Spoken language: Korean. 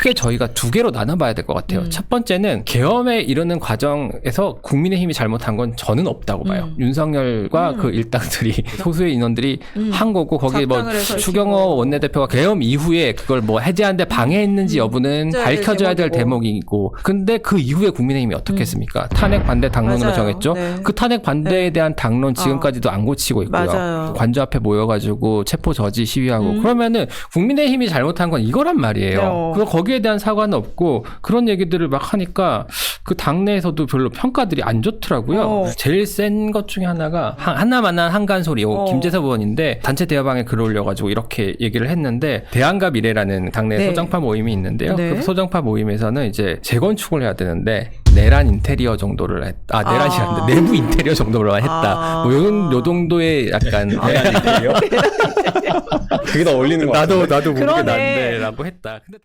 크게 저희가 두 개로 나눠봐야 될 것 같아요. 음. 첫 번째는 계엄에 이르는 과정에서 국민의힘이 잘못한 건 저는 없다고 봐요. 음. 윤석열과 음. 그 일당들이 소수의 인원들이 음. 한 거고 거기에 뭐 추경호. 원내대표가 계엄 이후에 그걸 뭐 해제하는데 방해했는지 여부는 음. 될 밝혀져야 될 대목이고. 근데 그 이후에 국민의힘이 어떻게 음. 했습니까? 탄핵 반대 당론으로 맞아요. 정했죠. 네. 그 탄핵 반대에 네. 대한 당론 지금까지도 안 고치고 있고요. 맞아요. 관저 앞에 모여가지고 체포 저지 시위하고 음. 그러면은 국민의힘이 잘못한 건 이거란 말이에요. 네. 그거 거기 에 대한 사과는 없고 그런 얘기들을 막 하니까 그 당내에서도 별로 평가들이 안 좋더라고요. 어. 제일 센 것 중에 하나가 한- 하나만한 한간 소리 어. 김재섭 의원인데 단체 대화방에 글 올려가지고 이렇게 얘기를 했는데 대안과 미래라는 당내 네. 소장파 모임이 있는데요. 네. 그 소장파 모임에서는 이제 재건축을 해야 되는데 내란 인테리어 정도를 했, 아 내란이 아. 아닌데 내부 인테리어 정도로 했다. 아. 뭐 요, 요 정도의 약간 내란 인테리어? 그게 더 어울리는 것 같아요. 나도 나도 모르게. 난데라고 했다. 근데